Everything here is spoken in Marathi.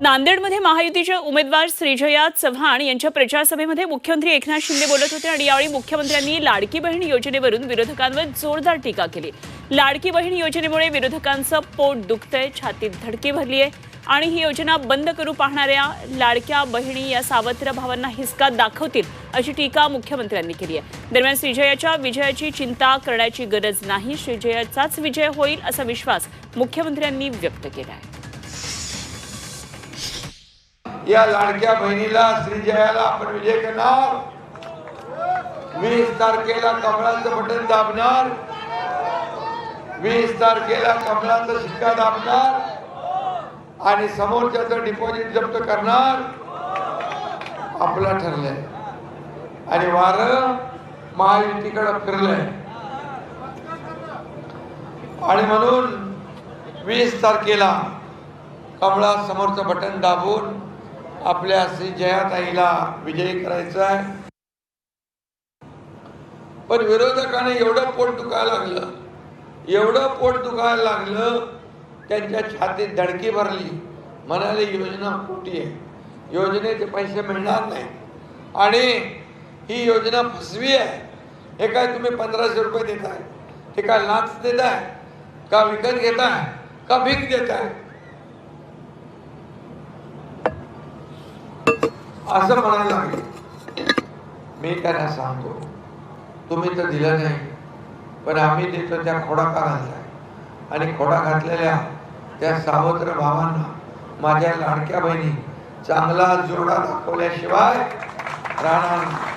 नांदेडमध्ये महायुतीच्या उमेदवार श्रीजया चव्हाण यांच्या प्रचारसभेमध्ये मुख्यमंत्री एकनाथ शिंदे बोलत होते आणि यावेळी मुख्यमंत्र्यांनी लाडकी बहीण योजनेवरून विरोधकांवर जोरदार टीका केली. लाडकी बहीण योजनेमुळे विरोधकांचं पोट दुखतंय छातीत धडकी भरली आहे आणि ही योजना बंद करू पाहणाऱ्या लाडक्या बहिणी या सावत्र भावांना हिसका दाखवतील अशी टीका मुख्यमंत्र्यांनी केली आहे दरम्यान श्रीजयाच्या विजयाची चिंता करण्याची गरज नाही श्रीजयाचाच विजय होईल असा विश्वास मुख्यमंत्र्यांनी व्यक्त केला आहे या लाडक्या बहिणीला श्रीजयाला आपण विजय करणार. वीस तारखेला कमळाचं बटन दाबणार. वीस तारखेला कमळाचा शिक्का दाबणार. आणि समोरच्याचं डिपॉझिट जप्त करणार. आपलं ठरलंय. आणि वार महायुतीकडे फिरलंय. आणि म्हणून वीस तारखेला कमळा समोरचं बटन दाबून आपल्या श्री जयाताईला विजयी करायचं आहे. पण विरोधकाने एवढं पोट दुखायला लागलं एवढं पोट दुखायला लागलं त्यांच्या छातीत धडकी भरली. म्हणाले योजना खोटी आहे. योजनेचे पैसे मिळणार नाही आणि ही योजना फसवी आहे. हे काय तुम्ही पंधराशे रुपये देताय? हे काय लाच देताय? का विकत घेताय? का भीक देताय? असं म्हणायला लागले मी त्यांना सांगतो तुम्ही तर दिलं नाही पण आम्ही देतो त्या खोडा का घातलाय आणि खोडा घातलेल्या त्या सावत्र भावांना माझ्या लाडक्या बहिणी चांगला जोडा दाखवल्याशिवाय राहणार नाही.